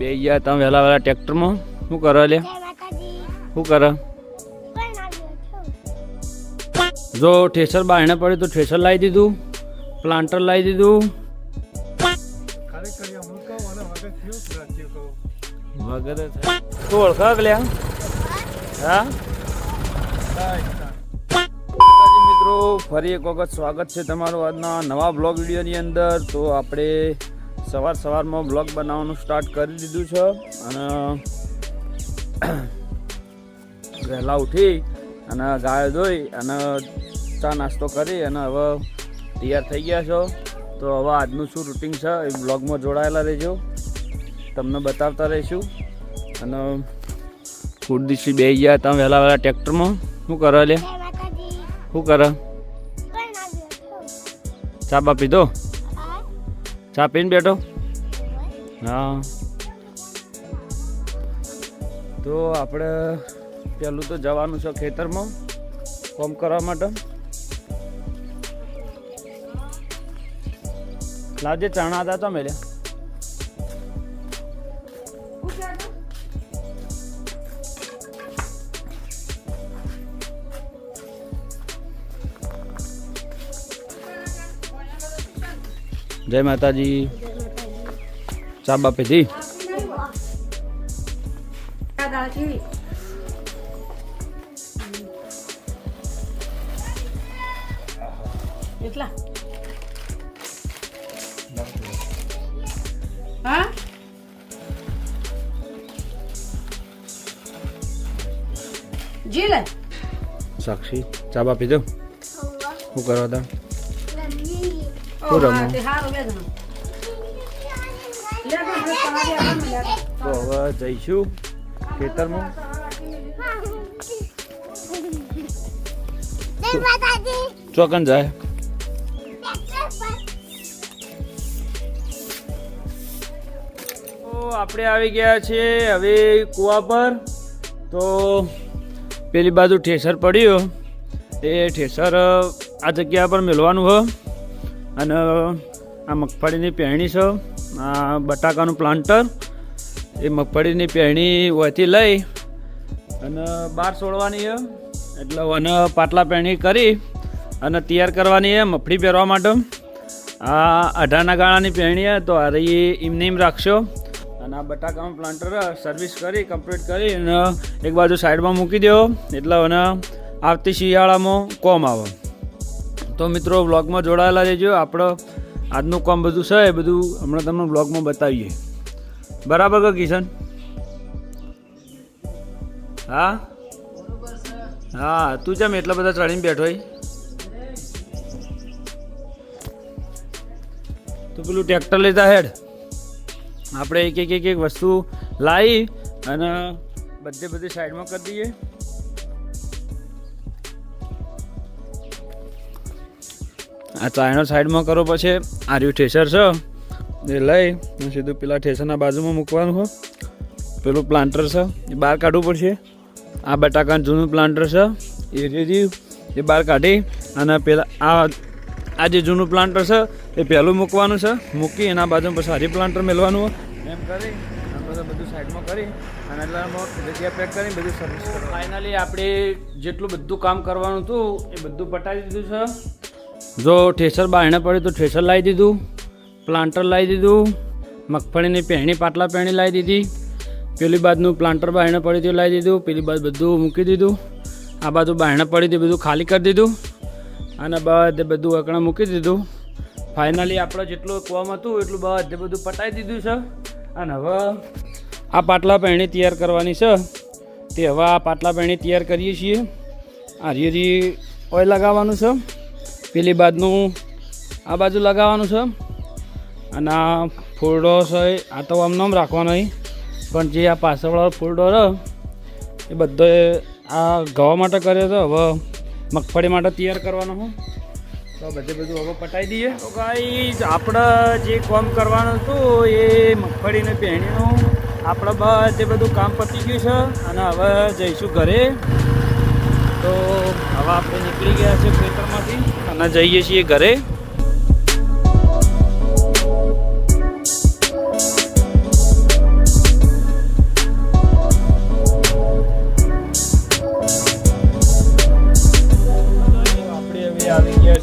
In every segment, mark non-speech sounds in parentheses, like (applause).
બે ગયા તમે વહેલા વહેલા ટ્રેક્ટરમાં. શું કરો લે? શું કરો? જો ઠેસર બાયણે પડ્યું તો ઠેસર લાવી દીધું પ્લાન્ટર લાવી દીધું. વગેરે તું ઓળખા કે લ્યા? હા? મિત્રો ફરી એક વખત સ્વાગત છે તમારું આજના નવા બ્લોગ વિડીયોની અંદર. તો આપણે સવાર સવારમાં બ્લોગ બનાવવાનું સ્ટાર્ટ કરી દીધું છે અને વહેલા ઉઠી અને ગાય ધોઈ અને ચા નાસ્તો કરી અને હવે તૈયાર થઈ ગયા છો. તો હવે આજનું શું રૂટિન છે એ બ્લોગમાં જોડાયેલા રહેજો. તમને બતાવતા રહીશું. અને ફૂડ કુરદીશી બે ગયા તમે વહેલા વહેલા ટ્રેક્ટરમાં. શું કરો લે? શું કરો? ચા બા પીધો ચા પીને બેઠો? હા? તો આપણે પહેલું તો જવાનું છે ખેતરમાં કોમ કરવા માટે. લાજે ચણા હતા તો મેલે જય માતાજી. ચા બાપે પીધી એટલા? હા? જી લે. સાક્ષી ચા બાપી પીધો શું કરવા હતા? રમો? હા તો હવે જઈશું ખેતરમાં. ચોકન જાય? આપણે આવી ગયા છીએ હવે કુવા પર. તો પેલી બાજુ ઠેસર પડ્યું. એ ઠેસર આ જગ્યા પર મેળવાનું હોય અને આ મગફળીની પહેણી છે. આ બટાકાનું પ્લાન્ટર એ મગફળીની પહેણી ઓયથી લઈ અને બહાર છોડવાની છે. એટલે અને પાટલા પહેણી કરી અને તૈયાર કરવાની છે મફળી પહેરવા માટે. આ અઢારના ગાળાની પહેણી તો અરે એમને એમ રાખશો. અને આ બટાકાનું પ્લાન્ટર સર્વિસ કરી કમ્પ્લીટ કરી અને એક બાજુ સાઈડમાં મૂકી દો એટલે અને આવતી શિયાળામાં કોમ આવે. તો મિત્રો બ્લોગમાં જોડાયેલા રહેજો. આપણો આજનું કામ બધું છે, એ બધું હમણાં તમને બ્લોગમાં બતાવીએ. બરાબર કે કિશન? હા? હા, તું જેમ એટલા બધા ચડીને બેઠો તો પેલું ટ્રેક્ટર લેતા હેડ. આપણે એક એક એક એક વસ્તુ લાવી અને બધે બધી સાઈડમાં કરી દઈએ. આ ચાયનો સાઈડમાં કરો પછી આ રહ્યું ઠેસર છે. એ લઈ સીધું પેલા ઠેસરના બાજુમાં મૂકવાનું હો પેલું પ્લાન્ટર છે, એ બહાર કાઢવું પડશે. આ બટાકાનું જૂનું પ્લાન્ટર છે, એ રેજી એ બહાર કાઢી અને પેલા આ આ જે જૂનું પ્લાન્ટર છે, એ પહેલું મૂકવાનું છે. મૂકી એના બાજુમાં પછી હરી પ્લાન્ટર મેળવાનું એમ કરી બધું સાઈડમાં કરી અને જગ્યા પેક કરી બધું સર્વિસ ફાઇનલી આપણે જેટલું બધું કામ કરવાનું હતું, એ બધું પટાવી દીધું છે. જો ઠેસર બાયણે પડ્યું તો ઠેસર લાવી દીધું પ્લાન્ટર લાવી દીધું, મગફળીની પહેણી પાટલા પહેણી લાવી દીધી, પેલી બાજુનું પ્લાન્ટર બાયણે પડ્યું તે લાવી દીધું, પેલી બાજુ બધું મૂકી દીધું, આ બાજુ બાયણે પડી હતી બધું ખાલી કરી દીધું, અને બધે બધું અકણા મૂકી દીધું. ફાઇનલી આપણે જેટલું કોમ હતું એટલું બધે બધું પટાઈ દીધું છે. અને હવે આ પાટલા પહેણી તૈયાર કરવાની છે. તે હવે આ પાટલા પહેણી તૈયાર કરીએ છીએ. આ રીરી ઓઇલ લગાવવાનું છે. પેલી બાજુનું આ બાજુ લગાવવાનું છે. અને આ ફૂલડો છે આ તો આમ નામ રાખવાનો પણ જે આ પાછળવાળો ફૂલડો છે, એ બધો આ ઘઉં માટે કર્યો હતો હવે મગફળી માટે તૈયાર કરવાનો હું તો બધે બધું હવે પટાઈ દઈએ. તો ભાઈ આપણે જે કામ કરવાનું હતું એ મગફળીને પહેણીનું આપણે બધે બધું કામ પતી ગયું છે. અને હવે જઈશું ઘરે. તો હવે આપણે નીકળી ગયા છે ખેતરમાંથી. અને જઈએ છીએ ઘરે.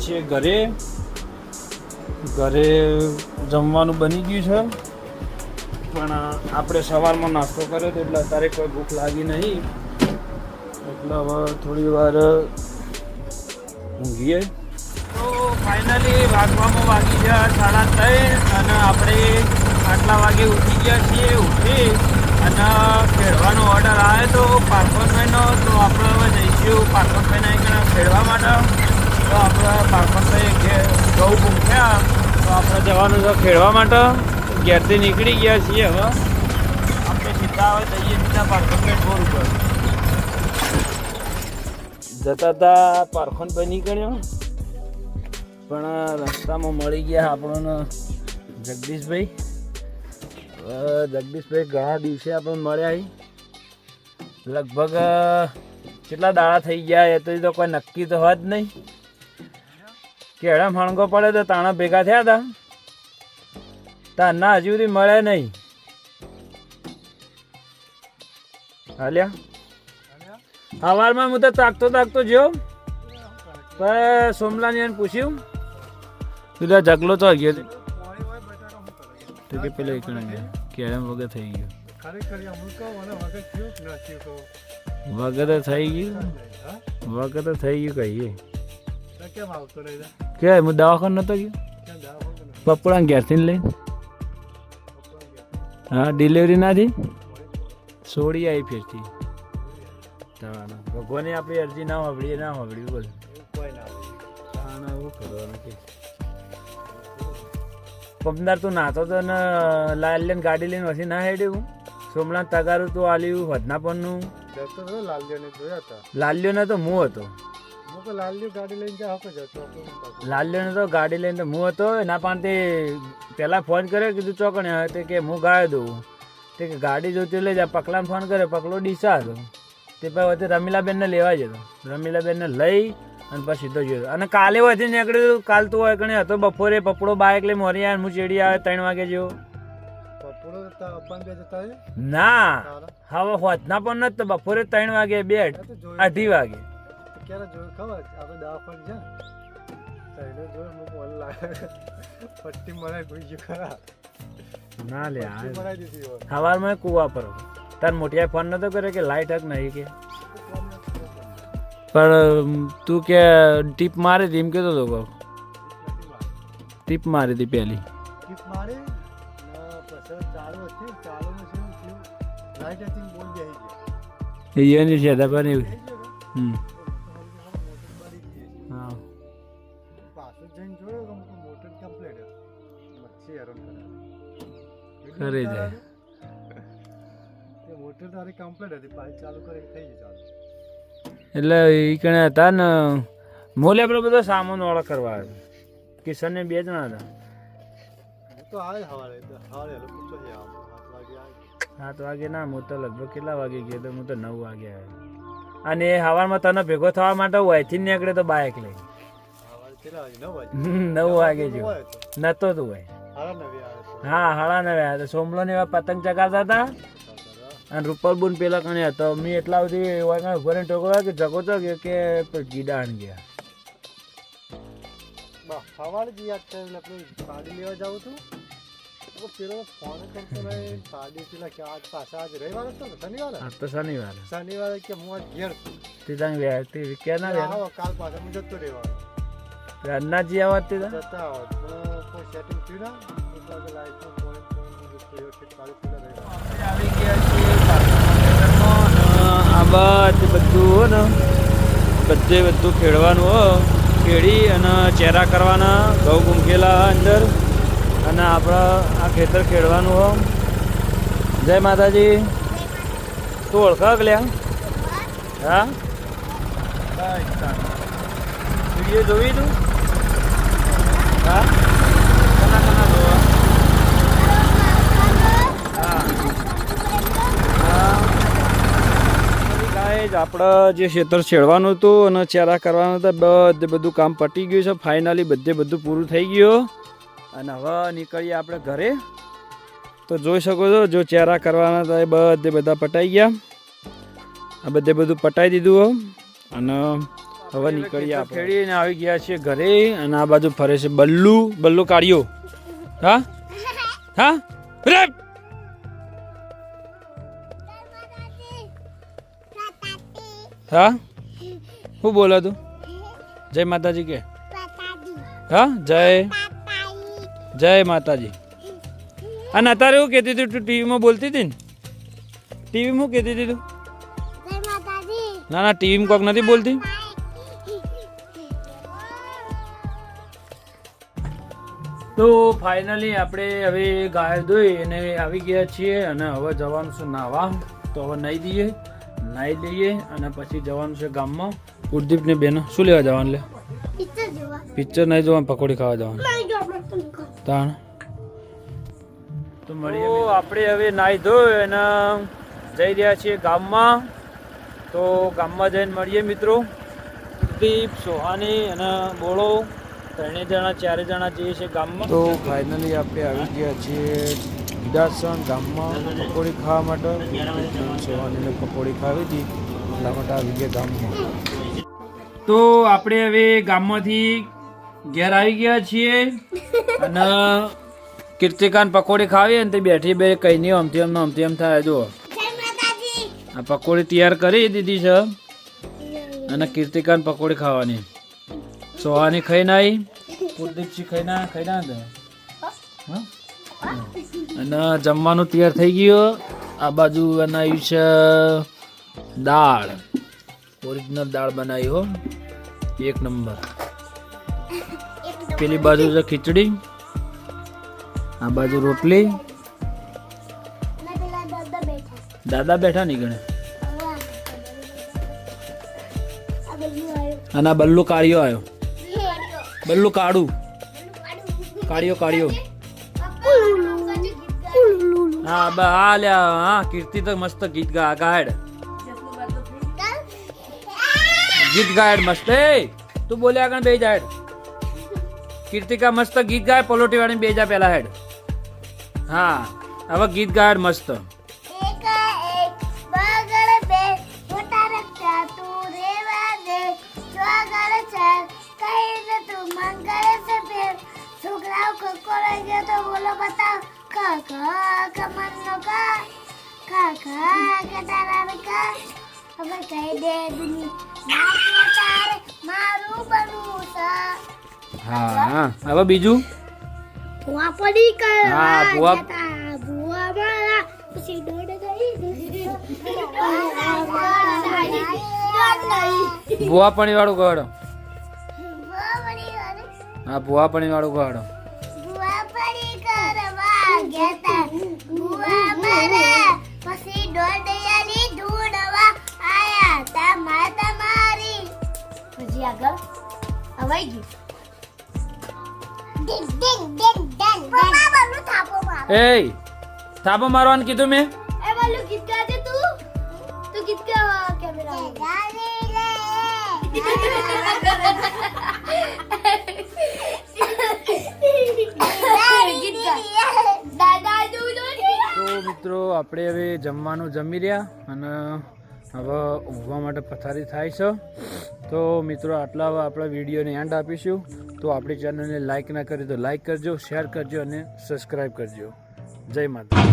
છીએ ઘરે. ઘરે જમવાનું બની ગયું છે. પણ આપણે સવારમાં નાસ્તો કર્યો તો એટલે અત્યારે કોઈ ભૂખ લાગી નહીં. એટલે હવે થોડી વાર ઊંઘીએ. તો ફાઇનલી વાગવામાં વાગી ગયા સાડા ત્રણ અને આપણે આટલા વાગે ઉઠી ગયા છીએ, ઉઠી અને ખેડવાનો ઓર્ડર આવ્યો તો પાર્થનભાઈનો તો આપણે હવે જઈશું પાર્થનભાઈના અહીંયા ખેડવા માટે. તો આપણે પાર્થનભાઈ ઘેર ઘઉં ભૂખ્યા, તો આપણે જવાનું છે ખેડવા માટે. ઘેરથી નીકળી ગયા છીએ હવે. આપણે સીધા હવે જઈએ સીધા પાર્થનભાઈ ટોર ઉપર. જતા હતા પાર્થનભાઈ નીકળ્યો. પણ રસ્તામાં મળી ગયા આપણને જગદીશભાઈ. જગદીશભાઈ ઘણા દિવસે આપણને મળ્યા લગભગ કેટલા દાડા થઈ ગયા, એ તો કોઈ નક્કી તો હોત નહીં. કેળા ફણગો પડે તો તાણા ભેગા થયા હતા તાના હજુ સુધી મળ્યા નહીં. હાલ્યા? સવારમાં હું તો તાકતો તાકતો જો પણ સોમલાની એને પૂછ્યું પેલા જગલો તો ગયો છે. તો કે પેલો એકણ ગયા કેળમ વગર થઈ ગયો. વગર તો. થઈ ગયું. વગર તો થઈ ગયું કહીએ. કે હું દવાખાન નતો ગયો? પપ્પડા ઘેરથી લઈ. હા ડિલિવરી ના થઈ સોડી આવી ફેરથી. ભગવાને આપણી અરજી ના વાપરીએ ના વાપરી બોલ. ના એવું કરવાનું કે પમદાર તું નાતો તો ને લાલ લઈને ગાડી લઈને વસી ના હેડ્યું? સોમનાથ તગારું તું આલ્યું વધના પણનું લાલ્યો ને તો હું હતો લાલ્યો ને તો ગાડી લઈને તો હું હતો એના પણ તે પહેલાં ફોન કર્યો કીધું ચોકણે તે કે હું ગાયો દઉં. તે કે ગાડી જોતી લઈ જા પકલાને ફોન કર્યો પકલો ડીસા હતો. તે પછી વચ્ચે રમીલાબેનને લેવા જતો રમીલાબેનને લઈ અને પછી સીધો ગયો અને કાલે વધી નીકળ્યું કાલ તું હોય કણે હતો બપોરે પપડો બાઇક લઈ મોરી આવે હું ચેડી આવે ત્રણ વાગે જેવો. ના હવે હોતના પણ નથી તો બપોરે ત્રણ વાગે બે અઢી વાગે. ના. લે સવારમાં કુવા પર તાર મોટિયા ફોન નતો કર્યો કે લાઈટ હક નહીં કે? પણ તું કે ટીપ મારી હતી એમ કહેતો હતો કહું. ટીપ મારી હતી પહેલી એની છે પણ એવું? હમ. હા. પાછું જઈને તારી કમ્પ્લીટ હતી પાછી ચાલુ કરી થઈ ગઈ ચાલુ. એટલે એ કણે હતા ને મોલે આપણે બધો સામાન વાળા કરવા આવ્યો. કિશનને બે જણા હતા. તો આવે સવારે સવારે પૂછો છે સાત વાગે ના હું તો લગભગ કેટલા વાગે ગયો તો હું તો નવ વાગે આવ્યો. અને એ સવારમાં તને ભેગો થવા માટે વયથી નીકળે તો બાઇક લઈ નવ વાગે. જો હોય. નતો તું ભાઈ તો. હા હાડા નવે સોમલો ને એવા પતંગ ચગાવતા હતા? અને રૂપલબુન પેલા કણે તો મેં એટલા બધી એવા કાંઈ ઊભો રહીને ટોકવા કે જગો તો ગયો કે ગીડાણ ગયા. બા સવારે જ યાદ કરે સાડી લેવા જાઉં છું તો પેલો ફોન કરતો રહે સાડી પેલા કે આજ પાછા આજ રવિવાર હતો ને શનિવારે? તો શનિવારે. શનિવારે કે હું આજ ઘેર છું. તે તાંગ વ્યા તે ક્યાં ના કાલ પાછા હું જતો રહેવાનો. અન્નાજી આવત તે જતા આવો કોઈ સેટિંગ થયું ના? એટલા કે લાઈટનો અને આ બધું હો ને બધે બધું ખેડવાનું હો. ખેડી અને ચેરા કરવાના ઘઉં ગુમકેલા અંદર. અને આપણે આ ખેતર ખેડવાનું હો. જય માતાજી. તું ઓળખા ગલ્યા હા? જોઈ તું હા કના કના જોવા હા ગાઈઝ આપણે જે ખેતર છેડવાનું હતું અને ચેરા કરવાનું હતા બધે બધું કામ પટી ગયું છે. ફાઇનલી બધે બધું પૂરું થઈ ગયું. અને હવે નીકળીએ આપણે ઘરે. તો જોઈ શકો છો જો ચેરા કરવાના હતા એ બધે બધા પટાઈ ગયા. આ બધે બધું પટાઈ દીધું અને હવે નીકળીએ આપણે. ખેડીને આવી ગયા છીએ ઘરે અને આ બાજુ ફરે છે બલ્લુ. બલ્લુ કાઢ્યો. હા? (laughs) હા? રે! હા? શું બોલો તું? જય માતાજી કે. હા? જય. જય માતાજી. અને અત્યારે હું કહેતી હતી તું ટીવીમાં બોલતી હતી ને? ટીવીમાં કહેતી હતી તું? ના ના, ટીવીમાં કોક નથી બોલતી. તો ફાઇનલી આપણે હવે ગાય ધોઈ અને આવી ગયા છીએ અને હવે જવાનું છે નાવા. તો હવે નહીં દઈએ. નાહી લઈએ અને પછી જવાનું છે ગામમાં. ઉર્દીપ ને બેન શું લેવા જવાનું લે? પિક્ચર નહીં જોવાનું પકોડી ખાવા જવાનું. તાણ? તો મળીએ આપણે હવે નાહી ધોઈ અને જઈ રહ્યા છીએ ગામમાં. તો ગામમાં જઈને મળીએ મિત્રો. દીપ સોહાની અને બોળો ત્રણેય જણા ચારે જણા જઈએ છીએ ગામમાં. તો ફાઇનલી આપણે આવી ગયા છીએ વિદાસણ ગામમાં પકોડી ખાવા માટે સેવાની પકોડી ખાવી હતી. એટલા માટે આવી ગયા ગામમાં. તો આપણે હવે ગામમાંથી ઘેર આવી ગયા છીએ અને કીર્તિકાન પકોડી ખાવી અને તે બેઠી બે કઈ નહીં અમથી એમ અમથી એમ થાય. જો આ પકોડી તૈયાર કરી દીધી છે અને કીર્તિકાન પકોડી ખાવાની. સોહાની ખાઈ નાઈ કુલદીપસી ખાઈ ના ખાઈ ના હા? અને જમવાનું તૈયાર થઈ ગયું. આ બાજુ બનાવ્યું છે દાળ. ઓરિજિનલ દાળ બનાવી હો. એક નંબર. પેલી બાજુ છે ખીચડી. આ બાજુ રોટલી. દાદા બેઠા નહીં ગણે? અને બલ્લુ કાળિયો આવ્યો. બલ્લુ કાળું. કાળિયો કાળિયો. હા, બ, આ લ્યા હા, કીર્તિ તો મસ્ત ગીત ગા, ગાડ. ગીત ગાડ મસ્ત, એ, તું બોલ્યા આગળ બે જાડ. કીર્તિકા મસ્ત ગીત ગાય પલોટી વાળી બે જા પેલા હેડ. હા, હવે ગીત ગાડ મસ્ત. કા કા હવે કહી દે દુની તારે મારું બનવું છે હા હવે બીજું? ભુવા પડી કર હા, ભુવા- ભુવા મારા. પછી દોડ ગઈ. ભુવા પાણી વાળું કર હા ભુવા પાણી વાળું ગહડો થાપો થાબો મારવાનું કીધું મેં? એ બાલુ ગીત ગાજે તું. ગીત ગા કેમેરા મિત્રો આપણે હવે જમવાનું જમી રહ્યા અને હવે ઊંઘવા માટે પથારી થાય છે. તો મિત્રો આટલા આપણા વિડીયોને એન્ડ આપીશું. તો આપણી ચેનલને લાઇક ના કરી તો લાઇક કરજો શેર કરજો અને સબસ્ક્રાઈબ કરજો. જય માતા